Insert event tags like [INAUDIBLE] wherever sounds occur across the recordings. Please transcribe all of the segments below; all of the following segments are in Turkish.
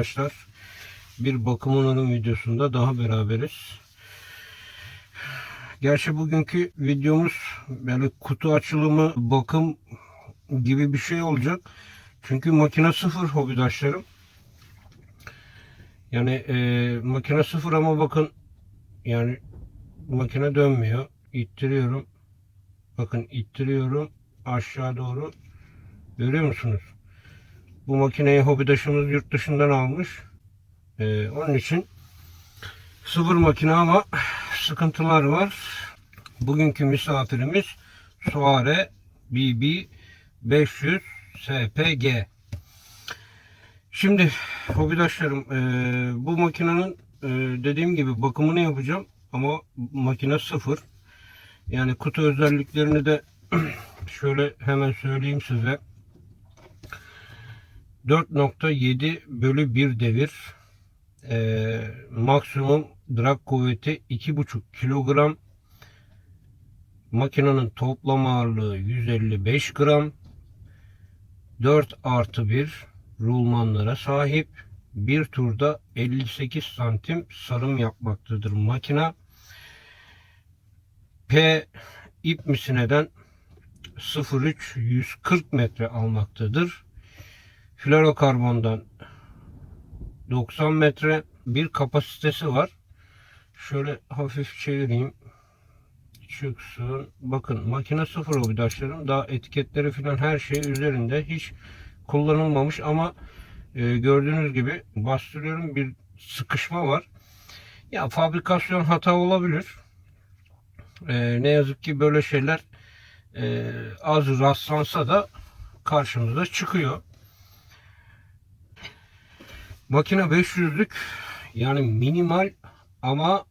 hobidaşlar. Bir bakım onarım videosunda daha beraberiz. Gerçi bugünkü videomuz böyle kutu açılımı, bakım gibi bir şey olacak. Çünkü makine sıfır hobidaşlarım. Yani e, makine sıfır ama bakın yani makine dönmüyor. İttiriyorum. Bakın ittiriyorum aşağı doğru. Görüyor musunuz? Bu makineyi hobidaşımız yurt dışından almış. Ee, onun için sıfır makine ama sıkıntılar var. Bugünkü misafirimiz Suare BB 500 SPG. Şimdi hobidaşlarım e, bu makinenin e, dediğim gibi bakımını yapacağım ama makine sıfır. Yani kutu özelliklerini de [CLEARS THROAT] şöyle hemen söyleyeyim size. 4.7 bölü 1 devir. Ee, maksimum drag kuvveti 2.5 kilogram. Makinenin toplam ağırlığı 155 gram. 4 artı 1 rulmanlara sahip. Bir turda 58 santim sarım yapmaktadır makina. P ip misineden 03 140 metre almaktadır. Florokarbondan 90 metre bir kapasitesi var. Şöyle hafif çevireyim. Çıksın. Bakın makine sıfır obidaşlarım. Daha etiketleri falan her şey üzerinde. Hiç kullanılmamış ama e, gördüğünüz gibi bastırıyorum bir sıkışma var. Ya fabrikasyon hata olabilir. E, ne yazık ki böyle şeyler e, az rastlansa da karşımıza çıkıyor. Makine 500'lük yani minimal ama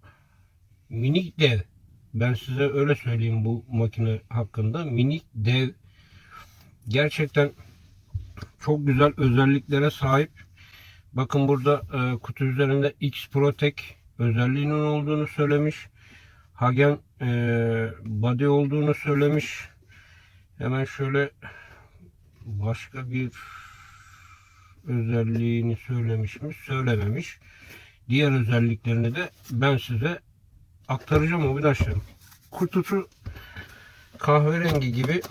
minik dev. Ben size öyle söyleyeyim bu makine hakkında. Minik dev gerçekten çok güzel özelliklere sahip. Bakın burada e, kutu üzerinde X Protec özelliğinin olduğunu söylemiş. Hagen e, body olduğunu söylemiş. Hemen şöyle başka bir özelliğini söylemiş mi? Söylememiş. Diğer özelliklerini de ben size aktaracağım arkadaşlarım. Kutusu kahverengi gibi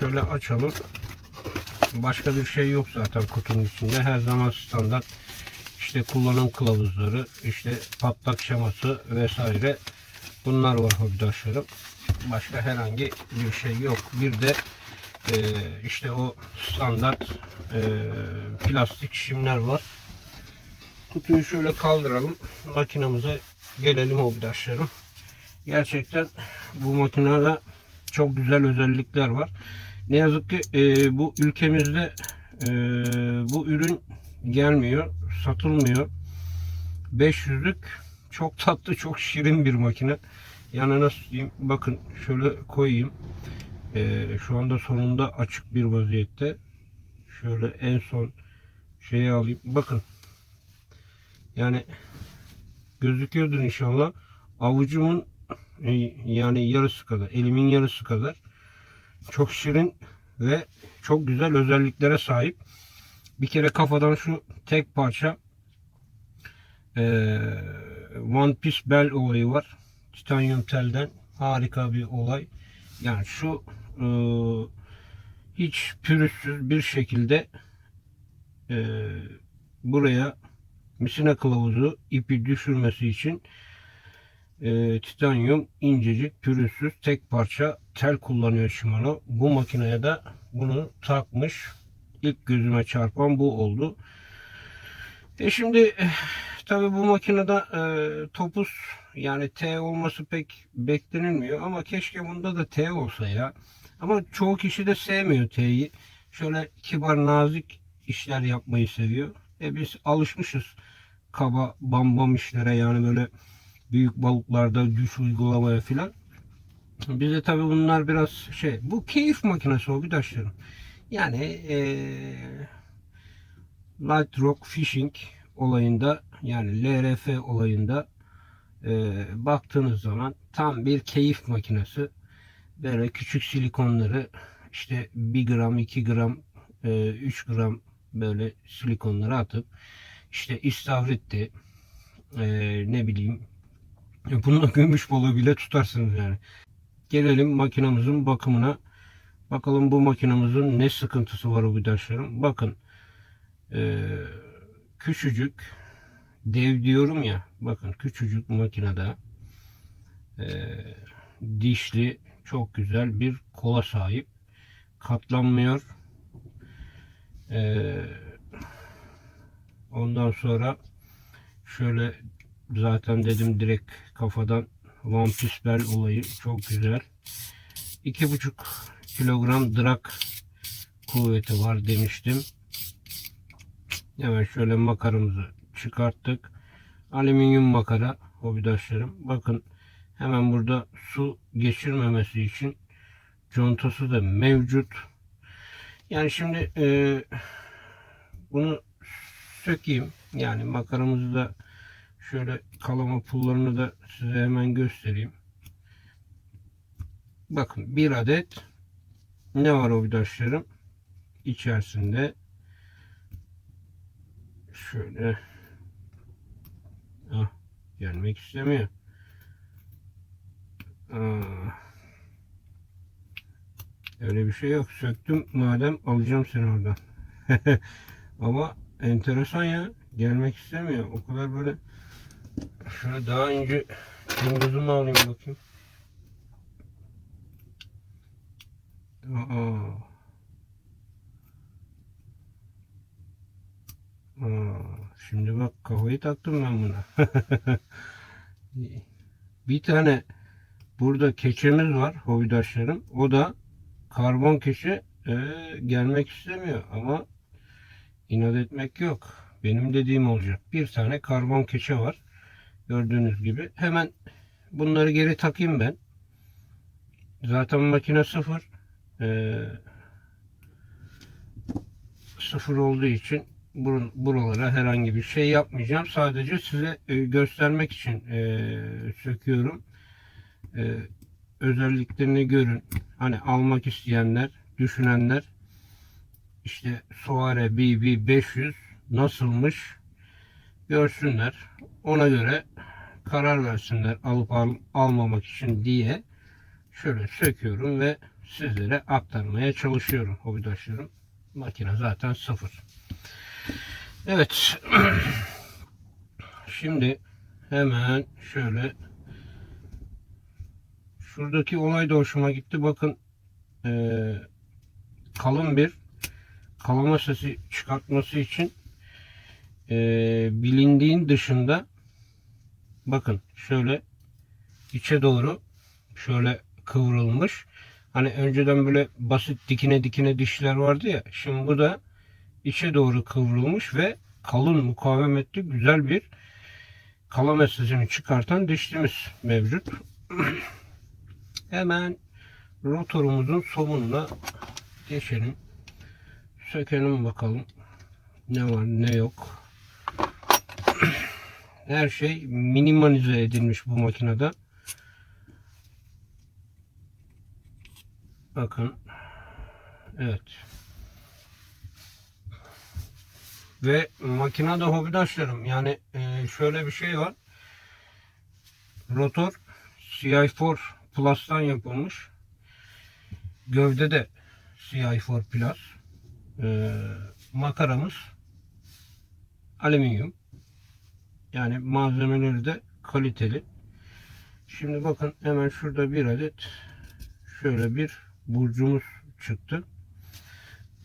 şöyle açalım. Başka bir şey yok zaten kutunun içinde. Her zaman standart işte kullanım kılavuzları, işte patlak şeması vesaire bunlar var arkadaşlarım. Başka herhangi bir şey yok. Bir de e, işte o standart e, plastik şimler var. Kutuyu şöyle kaldıralım. Makinamıza gelelim arkadaşlarım. Gerçekten bu makinede çok güzel özellikler var. Ne yazık ki e, bu ülkemizde e, bu ürün gelmiyor, satılmıyor. 500'lük çok tatlı, çok şirin bir makine. Diyeyim? Bakın şöyle koyayım. E, şu anda sonunda açık bir vaziyette. Şöyle en son şeyi alayım. Bakın. Yani gözüküyordur inşallah. Avucumun e, yani yarısı kadar, elimin yarısı kadar çok şirin ve çok güzel özelliklere sahip. Bir kere kafadan şu tek parça e, One Piece Bell olayı var. Titanyum telden harika bir olay. Yani şu e, hiç pürüzsüz bir şekilde e, buraya misina kılavuzu ipi düşürmesi için e, titanyum incecik pürüzsüz tek parça tel kullanıyor Shimano. Bu makineye de bunu takmış. İlk gözüme çarpan bu oldu. E şimdi tabi bu makinede e, topuz yani T olması pek beklenilmiyor ama keşke bunda da T olsa ya. Ama çoğu kişi de sevmiyor T'yi. Şöyle kibar nazik işler yapmayı seviyor. E biz alışmışız kaba bam bam işlere yani böyle büyük balıklarda güç uygulamaya filan. Bize tabi bunlar biraz şey bu keyif makinesi o arkadaşlarım. Yani ee, Light Rock Fishing olayında yani LRF olayında e, baktığınız zaman tam bir keyif makinesi. Böyle küçük silikonları işte 1 gram, 2 gram, e, 3 gram böyle silikonları atıp işte istavritti, ee, ne bileyim e, bununla [LAUGHS] gümüş balığı bile tutarsınız yani. Gelelim makinamızın bakımına. Bakalım bu makinamızın ne sıkıntısı var arkadaşlarım. Bakın ee, küçücük dev diyorum ya bakın küçücük makinede dişli çok güzel bir kola sahip. Katlanmıyor. Ee, ondan sonra şöyle zaten dedim direkt kafadan One Piece Bell olayı çok güzel. 2,5 kilogram drag kuvveti var demiştim. Hemen şöyle makaramızı çıkarttık. Alüminyum makara hobidaşlarım. Bakın hemen burada su geçirmemesi için contası da mevcut. Yani şimdi e, bunu sökeyim. Yani makaramızı da şöyle kalama pullarını da size hemen göstereyim. Bakın bir adet ne var hobidaşlarım içerisinde şöyle ah, gelmek istemiyor Öyle bir şey yok. Söktüm. Madem alacağım seni oradan. [LAUGHS] Ama enteresan ya. Gelmek istemiyor. O kadar böyle şöyle daha önce cımbızımı alayım bakayım. Aa. Aa, şimdi bak kafayı taktım ben buna. [LAUGHS] bir tane burada keçemiz var hobidaşlarım. O da karbon keçe e, gelmek istemiyor ama inat etmek yok. Benim dediğim olacak. Bir tane karbon keçe var. Gördüğünüz gibi. Hemen bunları geri takayım ben. Zaten makine sıfır. E, sıfır olduğu için bur- buralara herhangi bir şey yapmayacağım. Sadece size e, göstermek için e, söküyorum. E, özelliklerini görün. Hani almak isteyenler, düşünenler işte Soare BB 500 nasılmış görsünler. Ona göre karar versinler alıp al- almamak için diye şöyle söküyorum ve sizlere aktarmaya çalışıyorum hobidaşlarım. Makine zaten sıfır. Evet. [CLEARS THROAT] Şimdi hemen şöyle şuradaki olay da hoşuma gitti. Bakın eee, kalın bir kalama sesi çıkartması için eee, bilindiğin dışında bakın şöyle içe doğru şöyle kıvrılmış. Hani önceden böyle basit dikine dikine dişler vardı ya. Şimdi bu da içe doğru kıvrılmış ve kalın mukavemetli güzel bir kalama sesini çıkartan dişlimiz mevcut. [CLEARS THROAT] Hemen rotorumuzun somununa geçelim. Sökelim bakalım. Ne var ne yok. [CLEARS THROAT] Her şey minimalize edilmiş bu makinede. Bakın. Evet. Ve makinede hobidaşlarım yani e, şöyle bir şey var. Rotor CI4 Plus'tan yapılmış. Gövde de CI4 Plus. E, makaramız alüminyum. Yani malzemeleri de kaliteli. Şimdi bakın hemen şurada bir adet şöyle bir burcumuz çıktı.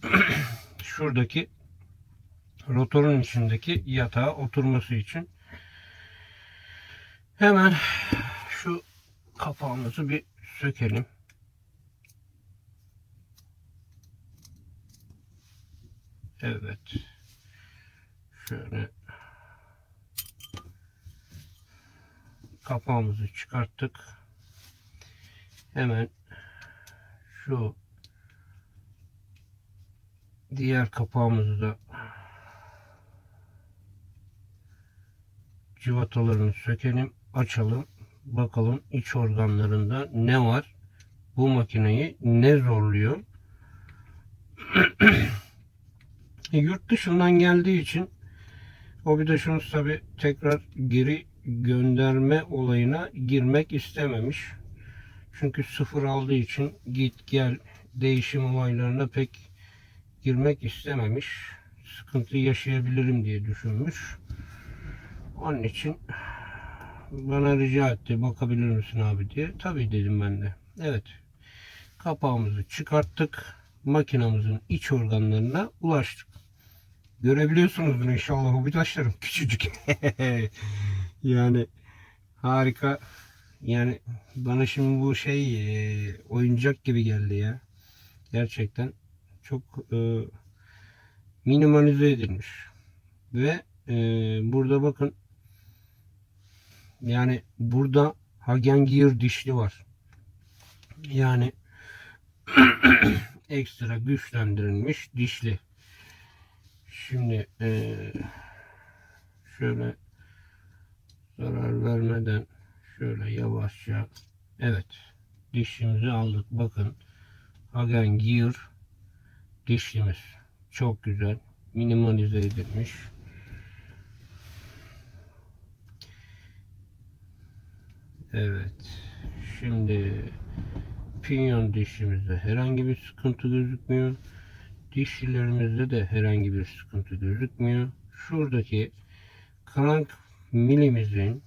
[CLEARS THROAT] Şuradaki rotorun içindeki yatağa oturması için hemen kapağımızı bir sökelim. Evet. Şöyle kapağımızı çıkarttık. Hemen şu diğer kapağımızı da civatalarını sökelim, açalım. Bakalım iç organlarında ne var? Bu makineyi ne zorluyor? [CLEARS THROAT] Yurt dışından geldiği için Obidaşımız tabi tekrar geri gönderme olayına girmek istememiş. Çünkü sıfır aldığı için git gel değişim olaylarına pek girmek istememiş. Sıkıntı yaşayabilirim diye düşünmüş. Onun için bana rica etti bakabilir misin abi diye. Tabii dedim ben de. Evet. Kapağımızı çıkarttık. Makinamızın iç organlarına ulaştık. Görebiliyorsunuzdur inşallah hobbitaşlarım. [LAUGHS] Küçücük. [LAUGHS] yani harika. Yani bana şimdi bu şey e, oyuncak gibi geldi ya. Gerçekten çok e, minimalize edilmiş. Ve e, burada bakın yani burada Hagen Gear dişli var. Yani [CLEARS THROAT] ekstra güçlendirilmiş dişli. Şimdi eee, şöyle zarar vermeden şöyle yavaşça evet dişimizi aldık. Bakın Hagen Gear dişlimiz çok güzel minimalize edilmiş. Evet. Şimdi pinyon dişimizde herhangi bir sıkıntı gözükmüyor. Dişlilerimizde de herhangi bir sıkıntı gözükmüyor. Şuradaki krank milimizin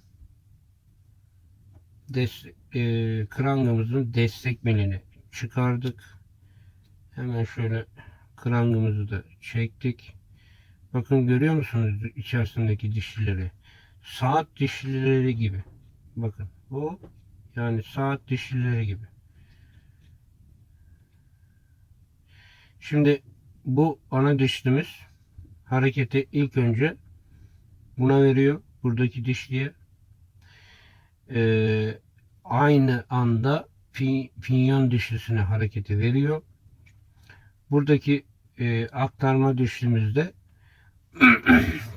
destek, e, krangımızın destek milini çıkardık. Hemen şöyle krangımızı da çektik. Bakın görüyor musunuz içerisindeki dişlileri? Saat dişlileri gibi. Bakın bu yani saat dişlileri gibi. Şimdi bu ana dişlimiz hareketi ilk önce buna veriyor. Buradaki dişliye. Ee, aynı anda pinyon dişlisine hareketi veriyor. Buradaki e, aktarma dişlimizde [CLEARS THROAT]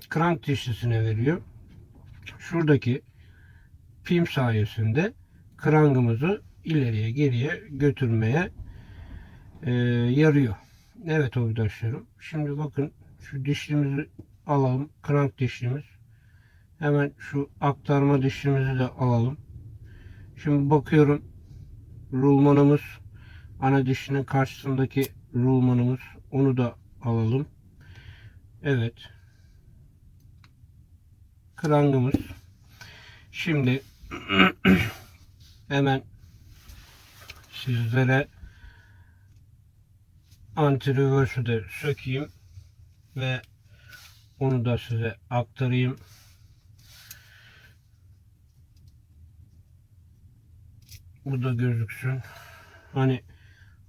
krank dişlisine veriyor. Şuradaki pim sayesinde krangımızı ileriye geriye götürmeye e, yarıyor. Evet arkadaşlarım. Şimdi bakın şu dişlimizi alalım. Krank dişlimiz. Hemen şu aktarma dişlimizi de alalım. Şimdi bakıyorum rulmanımız ana dişinin karşısındaki rulmanımız onu da alalım. Evet. Krangımız. Şimdi hemen sizlere anti reverse'ü de sökeyim ve onu da size aktarayım. Bu da gözüksün. Hani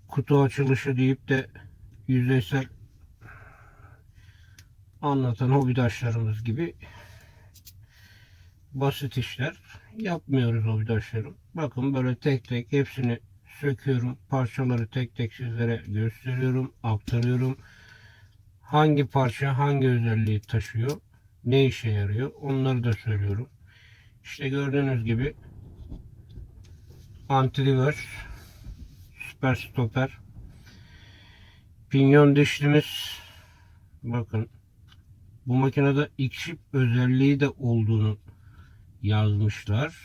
kutu açılışı deyip de yüzeysel anlatan hobidaşlarımız gibi basit işler yapmıyoruz hobidaşlarım. Bakın böyle tek tek hepsini söküyorum. Parçaları tek tek sizlere gösteriyorum, aktarıyorum. Hangi parça hangi özelliği taşıyor, ne işe yarıyor onları da söylüyorum. İşte gördüğünüz gibi anti reverse, süper stoper, pinyon dişlimiz bakın bu makinede X-Ship özelliği de olduğunu yazmışlar.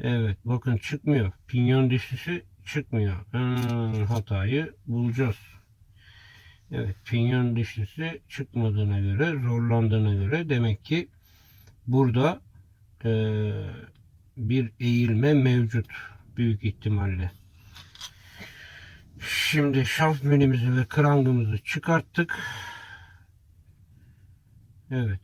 Evet bakın çıkmıyor. Pinyon dişlisi çıkmıyor. Hmm, hatayı bulacağız. Evet pinyon dişlisi çıkmadığına göre zorlandığına göre demek ki burada e, bir eğilme mevcut büyük ihtimalle. Şimdi şaft menümüzü ve krangımızı çıkarttık. Evet.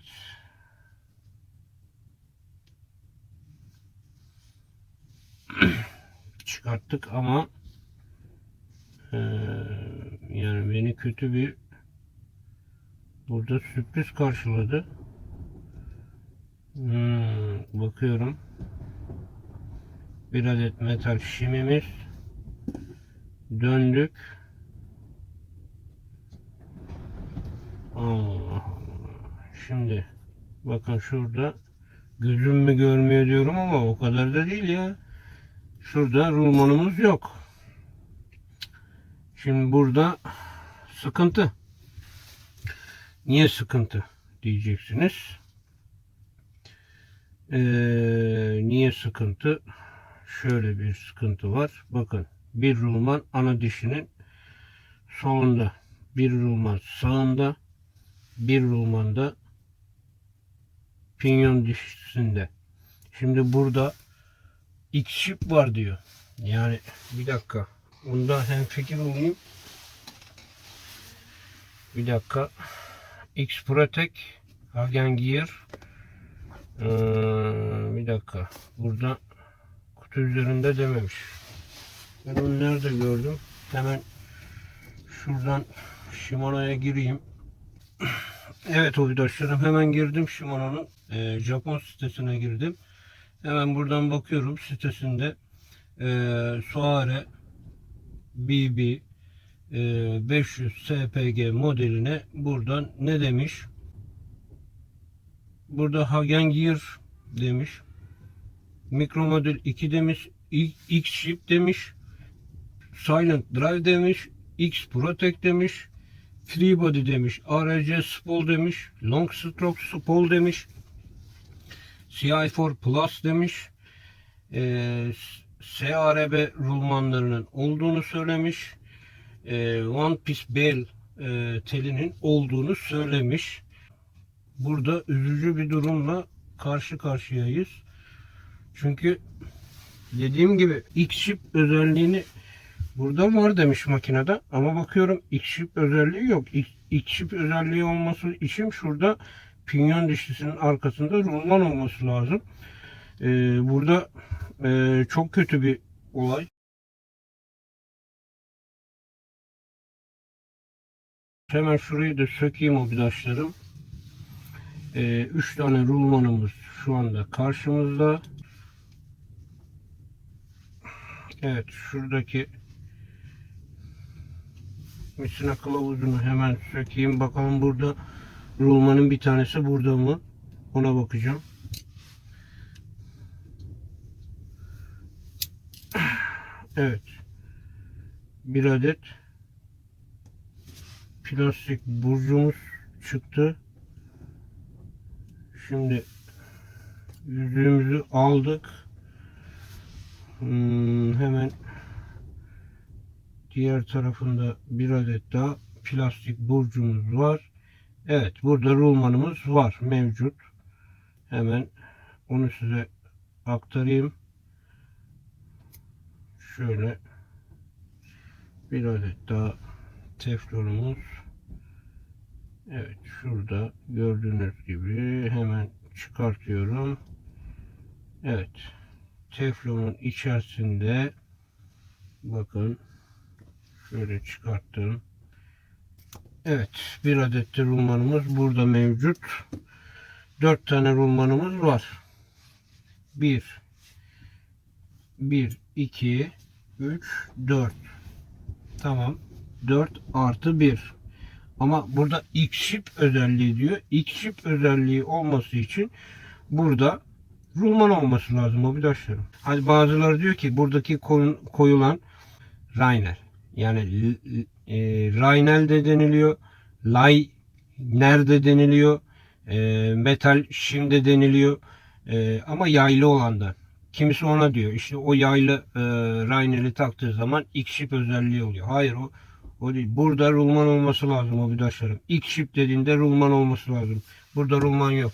Çıkarttık ama e, yani beni kötü bir burada sürpriz karşıladı. Hmm, bakıyorum. Bir adet metal şimimiz. Döndük. Allah. Şimdi bakın şurada gözüm mü görmüyor diyorum ama o kadar da değil ya. Şurada rulmanımız yok. Şimdi burada sıkıntı. Niye sıkıntı? diyeceksiniz. Ee, niye sıkıntı? Şöyle bir sıkıntı var. Bakın bir rulman ana dişinin solunda, bir rulman sağında, bir rulman da pinyon dişisinde. Şimdi burada X şip var diyor. Yani bir dakika. Bunda hem fikir olayım. Bir dakika. X Protec Hagen Gear ee, bir dakika. Burada kutu üzerinde dememiş. Ben onu nerede gördüm? Hemen şuradan Shimano'ya gireyim. Evet arkadaşlarım hemen girdim Shimano'nun e, Japon sitesine girdim. Hemen buradan bakıyorum sitesinde e, Soare BB e, 500 SPG modeline buradan ne demiş? Burada Hagen Gear demiş. Mikro model 2 demiş. X Ship demiş. Silent Drive demiş. X Protect demiş. Free Body demiş. RC Spol demiş. Long Stroke Spol demiş. CI4 Plus demiş. Ee, SARB rulmanlarının olduğunu söylemiş. Ee, One Piece Bell e, telinin olduğunu söylemiş. Burada üzücü bir durumla karşı karşıyayız. Çünkü dediğim gibi X-Ship özelliğini burada var demiş makinede ama bakıyorum X-Ship özelliği yok. X-Ship özelliği olması için şurada pinyon dişlisinin arkasında rulman olması lazım. Ee, burada e, çok kötü bir olay. Hemen şurayı da sökeyim o bidaşlarım. 3 tane rulmanımız şu anda karşımızda. Evet şuradaki misina kılavuzunu hemen sökeyim. Bakalım burada rulmanın bir tanesi burada mı? Ona bakacağım. Evet. Bir adet plastik burcumuz çıktı. Şimdi yüzüğümüzü aldık. Hmm, hemen diğer tarafında bir adet daha plastik burcumuz var. Evet burada rulmanımız var mevcut. Hemen onu size aktarayım. Şöyle bir adet daha teflonumuz. Evet şurada gördüğünüz gibi hemen çıkartıyorum. Evet teflonun içerisinde bakın şöyle çıkarttım. Evet bir adet de rulmanımız burada mevcut. Dört tane rulmanımız var. Bir, bir, iki, üç, dört. Tamam. Dört artı bir. Ama burada X-Ship özelliği diyor. X-Ship özelliği olması için burada rulman olması lazım arkadaşlarım. Hani bazıları diyor ki buradaki koyulan Rainer. Yani e, Rainel de deniliyor. Lay nerede deniliyor. E, metal şimdi deniliyor. E, ama yaylı olandan. Kimisi ona diyor. İşte o yaylı e, Rainer'i taktığı zaman X-Ship özelliği oluyor. Hayır o o değil. Burada rulman olması lazım arkadaşlarım. İlk şip dediğinde rulman olması lazım. Burada rulman yok.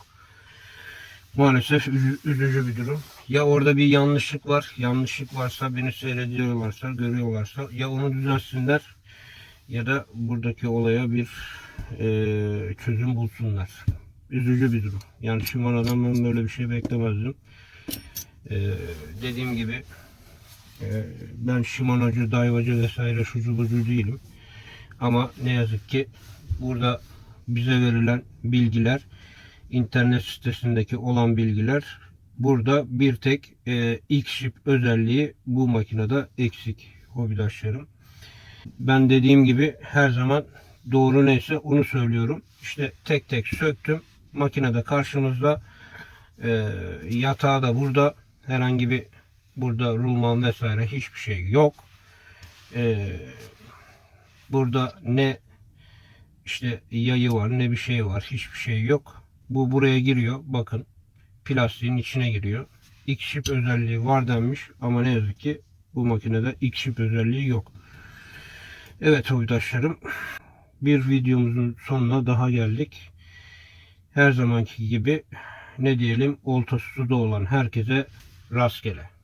Maalesef üzücü bir durum. Ya orada bir yanlışlık var. Yanlışlık varsa beni seyrediyorlarsa, görüyorlarsa ya onu düzelsinler ya da buradaki olaya bir e, çözüm bulsunlar. Üzücü bir durum. Yani Shimano'dan ben böyle bir şey beklemezdim. E, dediğim gibi e, ben Shimano'cu, Daiwa'cı vesaire şucu bucu değilim. Ama ne yazık ki burada bize verilen bilgiler internet sitesindeki olan bilgiler burada bir tek e, X-Ship özelliği bu makinede eksik hobidaşlarım. Ben dediğim gibi her zaman doğru neyse onu söylüyorum. İşte tek tek söktüm. Makinede karşımızda e, yatağı da burada herhangi bir burada rulman vesaire hiçbir şey yok. E, burada ne işte yayı var ne bir şey var. Hiçbir şey yok. Bu buraya giriyor. Bakın plastiğin içine giriyor. X-Ship özelliği var denmiş ama ne yazık ki bu makinede X-Ship özelliği yok. Evet hobidaşlarım bir videomuzun sonuna daha geldik. Her zamanki gibi ne diyelim oltası suda olan herkese rastgele.